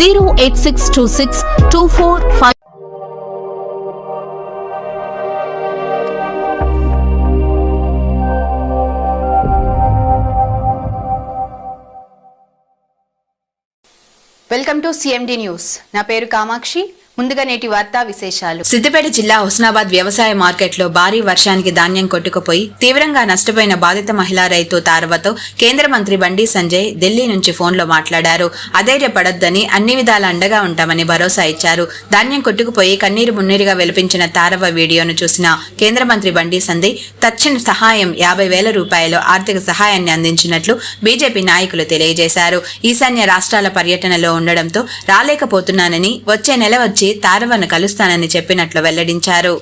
zero eight six two six two four five welcome to CMD news నా పేరు కామాక్షి. ముందుగా నేటి వార్తా విశేషాలు. సిద్దిపేట జిల్లా హుస్నాబాద్ వ్యవసాయ మార్కెట్లో భారీ వర్షానికి ధాన్యం కొట్టుకుపోయి తీవ్రంగా నష్టపోయిన బాధిత మహిళా రైతు తారవతో కేంద్ర మంత్రి బండి సంజయ్ ఢిల్లీ నుంచి ఫోన్లో మాట్లాడారు. అధైర్యపడొద్దని అన్ని విధాల అండగా ఉంటామని భరోసా ఇచ్చారు. ధాన్యం కొట్టుకుపోయి కన్నీరు మున్నీరుగా వెలిపించిన తారవ వీడియోను చూసిన కేంద్ర మంత్రి బండి సంజయ్ తక్షణ సహాయం యాభై వేల రూపాయలు ఆర్థిక సహాయాన్ని అందించినట్లు బీజేపీ నాయకులు తెలియజేశారు. ఈశాన్య రాష్ట్రాల పర్యటనలో ఉండడంతో రాలేకపోతున్నానని వచ్చే నెల వచ్చి తారవను కలుస్తానని చెప్పినట్లు వెల్లడించారు.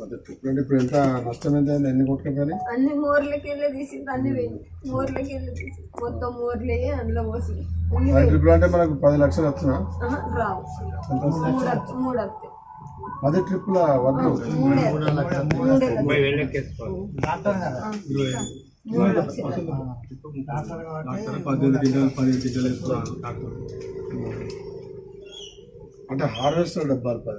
మరి ఇప్పుడు ఇప్పుడు ఎంత నష్టం ఎంత అయింది? ఎన్ని కొట్టుకుపోయి అన్ని మోర్లకి వెళ్ళి తీసి అన్ని పోయింది మోర్లకి వెళ్ళి తీసి మొత్తం మోర్లే అందులో పోసి అన్ని పోయింది. ట్రిపుల్ అంటే మనకు పది లక్షలు రావు. మూడు వస్తాయి పది ట్రిప్పుల వడ్లు మూడే. పద్దెనిమిది పదిహేను అంటే హార్వెస్టర్ డబ్బాలు పద?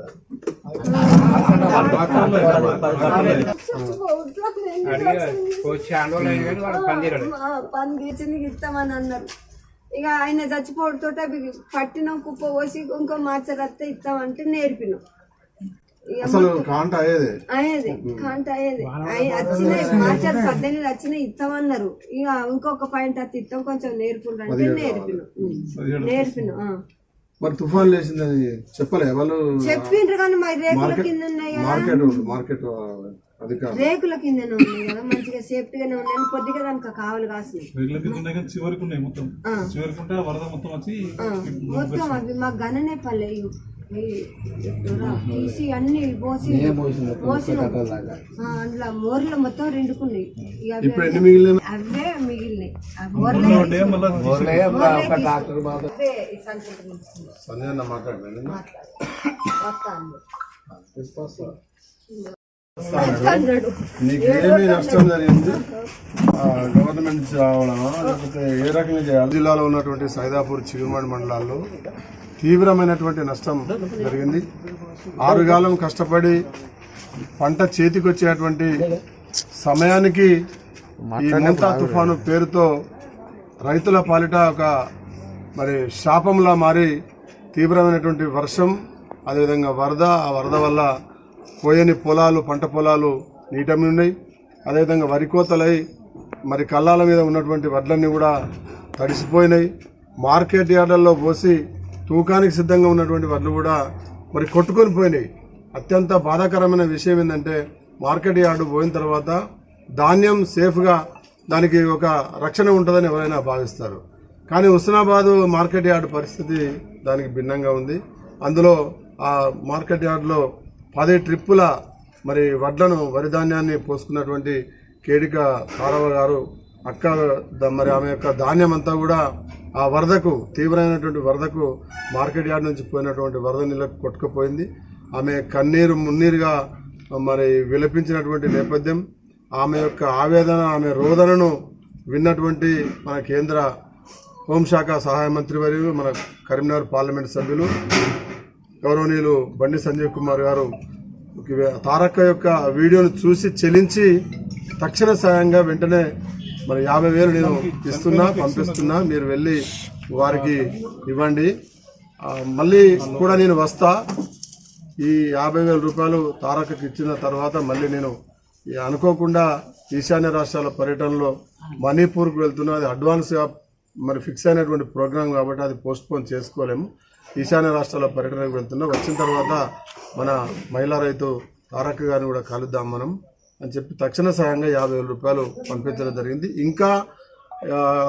ఇస్తామని అన్నారు ఇక ఆయన చచ్చిపోవడంతో పట్టిన కుప్ప పోసి ఇంకో మార్చరత్తే ఇస్తామంటే నేర్పినాం. అసలు కాంట అయ్యేది. అయ్యేది కాంట అయ్యేది. అయ్యి- వచ్చినాయి మార్చారు పద్దెనిమిది వచ్చినాయి ఇస్తామన్నారు ఇక ఇంకొక పాయింట్ అత్త ఇస్తాం కొంచెం నేర్పుండ్రంటే నేర్పినాం. నేర్పినాం ఆ. మరి తుఫాన్ లేచిందని చెప్పలే? వాళ్ళు చెప్పిండ్రు కానీ మరి రేకుల కింద ఉన్నాయి కదా. మార్కెట్ మార్కెట్ రేకుల కిందనే ఉన్నాయి కదా మంచిగా సేఫ్టీగానే ఉన్నాయి. కొద్దిగా దానికి కావాలి కాసిన. రేగుల కింద ఉన్నాయి కానీ చివరికి ఉన్నాయి మొత్తం. చివరికి ఉంటే వరద మొత్తం వచ్చి మొత్తం అవి మా గణనే పల్లె తీసి అన్ని పోసి పోసి అందులో మోర్లు మొత్తం రెండుకున్నాయి. అవి- ఇప్పుడు ఎన్ని మిగిలిన అవే మిగిలినాయి. నష్టం జరిగింది? ఆ, గవర్నమెంట్ నుంచి రావడమా లేకపోతే ఏ రకంగా చేయాలి? జిల్లాలో ఉన్నటువంటి సైదాపూర్ చిగురుమాడి మండలాల్లో తీవ్రమైనటువంటి నష్టం జరిగింది. ఆరుగాలం కష్టపడి పంట చేతికి వచ్చేటువంటి సమయానికి ఈ ముంతా తుఫాను పేరుతో రైతుల పాలిట ఒక మరి శాపంలా మారి తీవ్రమైనటువంటి వర్షం అదేవిధంగా వరద ఆ వరద వల్ల పోయని పొలాలు పంట పొలాలు నీటమి ఉన్నాయి. అదేవిధంగా వరి కోతలై మరి కళ్ళాల మీద ఉన్నటువంటి వడ్లన్నీ కూడా తడిసిపోయినాయి. మార్కెట్ యార్డల్లో పోసి తూకానికి సిద్ధంగా ఉన్నటువంటి వడ్లు కూడా మరి కొట్టుకొని పోయినాయి. అత్యంత బాధాకరమైన విషయం ఏంటంటే మార్కెట్ యార్డు పోయిన తర్వాత ధాన్యం సేఫ్గా దానికి ఒక రక్షణ ఉంటుందని ఎవరైనా భావిస్తారు. కానీ హుస్నాబాద్ మార్కెట్ యార్డ్ పరిస్థితి దానికి భిన్నంగా ఉంది. అందులో ఆ మార్కెట్ యార్డ్లో పది ట్రిప్పుల మరి వడ్లను వరి ధాన్యాన్ని పోసుకున్నటువంటి కేడిక కారవ గారు అక్క మరి ఆమె యొక్క ధాన్యం అంతా కూడా ఆ వరదకు తీవ్రమైనటువంటి వరదకు మార్కెట్ యార్డ్ నుంచి పోయినటువంటి వరద నీళ్ళకు కొట్టుకుపోయింది. ఆమె కన్నీరు మున్నీరుగా మరి విలపించినటువంటి నేపథ్యం ఆమె యొక్క ఆవేదన ఆమె రోదనను విన్నటువంటి మన కేంద్ర హోంశాఖ సహాయ మంత్రి వర్యులు మన కరీంనగర్ పార్లమెంట్ సభ్యులు గౌరవనీయులు బండి సంజయ్ కుమార్ గారు. తారక్క యొక్క వీడియోను చూసి చెలించి తక్షణ సాయంగా వెంటనే మరి యాభై వేలు నేను ఇస్తున్నా పంపిస్తున్నా మీరు వెళ్ళి వారికి ఇవ్వండి. మళ్ళీ కూడా నేను వస్తా. ఈ యాభై వేల రూపాయలు తారకకి ఇచ్చిన తర్వాత మళ్ళీ నేను అనుకోకుండా ఈశాన్య రాష్ట్రాల పర్యటనలో మణిపూర్కి వెళ్తున్నా. అది అడ్వాన్స్గా మరి ఫిక్స్ అయినటువంటి ప్రోగ్రాం కాబట్టి అది పోస్ట్పోన్ చేసుకోలేము. ఈశాన్య రాష్ట్రాల పర్యటనకు వెళ్తున్నా. వచ్చిన తర్వాత మన మహిళా రైతు తారక్ గారిని కూడా కలుద్దాం మనం. అని చెప్పి తక్షణ సాయంగా యాభై వేల రూపాయలు పంపించడం జరిగింది. ఇంకా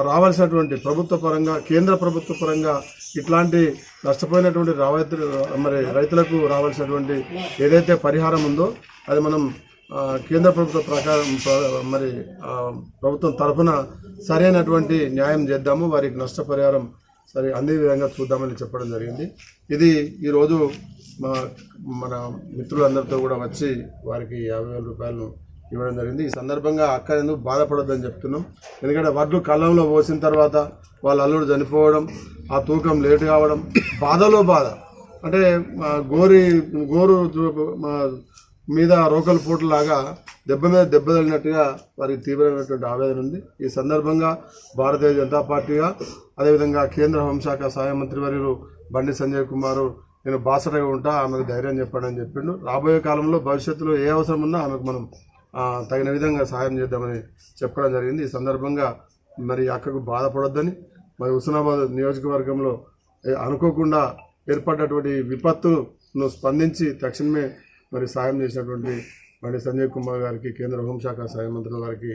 రావాల్సినటువంటి ప్రభుత్వ పరంగా కేంద్ర ప్రభుత్వ పరంగా ఇట్లాంటి నష్టపోయినటువంటి రావైతు మరి రైతులకు రావాల్సినటువంటి ఏదైతే పరిహారం ఉందో అది మనం కేంద్ర ప్రభుత్వ ప్రకారం ప్ర- మరి ప్రభుత్వం తరఫున సరైనటువంటి న్యాయం చేద్దాము. వారికి నష్టపరిహారం సరే అందే విధంగా చూద్దామని చెప్పడం జరిగింది. ఇది ఈరోజు మా మన మిత్రులందరితో కూడా వచ్చి వారికి యాభై వేల రూపాయలను ఇవ్వడం జరిగింది. ఈ సందర్భంగా అక్క ఎందుకు బాధపడొద్దని చెప్తున్నాం. ఎందుకంటే వడ్లు కళ్ళంలో పోసిన తర్వాత వాళ్ళ అల్లుడు చనిపోవడం ఆ తూకం లేటు కావడం బాధలో బాధ. అంటే మా గోరి గోరు మా మీద రోకల్ పోటులాగా దెబ్బ మీద దెబ్బ తగిలినట్టుగా వారికి తీవ్రమైనటువంటి ఆవేదన ఉంది. ఈ సందర్భంగా భారతీయ జనతా పార్టీగా అదేవిధంగా కేంద్ర హోంశాఖ సహాయ మంత్రి వర్యులు బండి సంజయ్ కుమార్ నేను బాసటగా ఉంటా ఆమెకు ధైర్యం చెప్పండి అని చెప్పిండు. రాబోయే కాలంలో భవిష్యత్తులో ఏ అవసరం ఉన్నా ఆమెకు మనం తగిన విధంగా సహాయం చేద్దామని చెప్పడం జరిగింది. ఈ సందర్భంగా మరి అక్కకు బాధపడొద్దని మరి హుస్నాబాద్ నియోజకవర్గంలో అనుకోకుండా ఏర్పడ్డటువంటి విపత్తును స్పందించి తక్షణమే మరి సాయం చేసినటువంటి బండి సంజయ్ కుమార్ గారికి కేంద్ర హోంశాఖ సహాయ మంత్రుల గారికి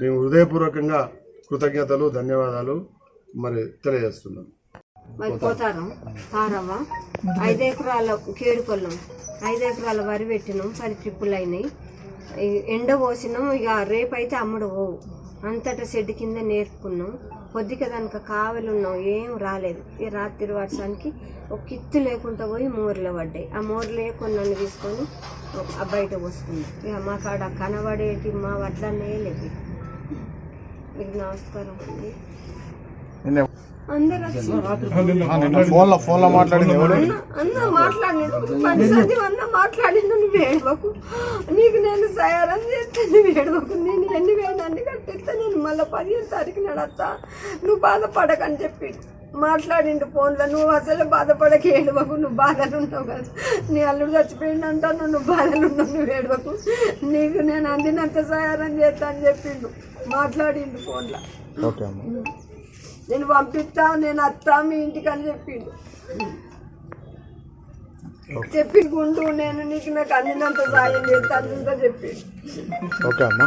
మేము హృదయపూర్వకంగా కృతజ్ఞతలు ధన్యవాదాలు. మరి తెలియజేస్తున్నాం. మరి పోతారం తారవ్వ ఐదు ఎకరాల కేడుకొల్లం ఐదు ఎకరాల వరి పెట్టినాం పది ట్రిప్పులు అయినాయి. ఎండ పోసినాం ఇక రేపైతే అమ్ముడు పోవు. అంతటా షెడ్ కింద నేర్పుకున్నాం. పొద్దుక దానికి కావలు ఉన్నావు ఏం రాలేదు. ఈ రాత్రి వర్షానికి ఒక కిత్తు లేకుండా పోయి మోర్లో పడ్డాయి. ఆ మోర్లే కొన్ని తీసుకొని ఆ బయట పోసుకున్నాం. ఇక మా కాడ కనబడేటి మా వడ్లనే లేదు మీకు నమస్కారం అండి. ఫోన్లో ఫోన్లో మాట్లాడింది ఎవరు? అన్న అన్న మాట్లాడినాడు అన్న మాట్లాడిండు నువ్వు ఏడవకు నీకు నేను సయారం చేస్తే నువ్వు ఏడవకు నేను ఎన్ని వేలన్నీ కట్టిస్తా? నేను మళ్ళీ పదిహేను తారీఖు నడస్తా. నువ్వు బాధపడకని చెప్పి మాట్లాడిండు ఫోన్లో. నువ్వు అసలు బాధపడక ఏడవకు. నువ్వు బాధలు ఉన్నావు కదా. నీ అల్లుడు చచ్చిపోయిందంట నువ్వు బాధలు ఉన్నావు నువ్వు ఏడవకు. నీకు నేను అందినంత సహారం చేస్తా అని చెప్పిండు. మాట్లాడిండు ఫోన్లో. ఓకే అమ్మ. నేను పంపిస్తా నేను వస్తా మీ ఇంటికి అని చెప్పిండు. చెప్పి గుండు నేను నీకు నాకు అందినంత సాయం చేస్తాను చెప్పిండు. ఓకే అమ్మా.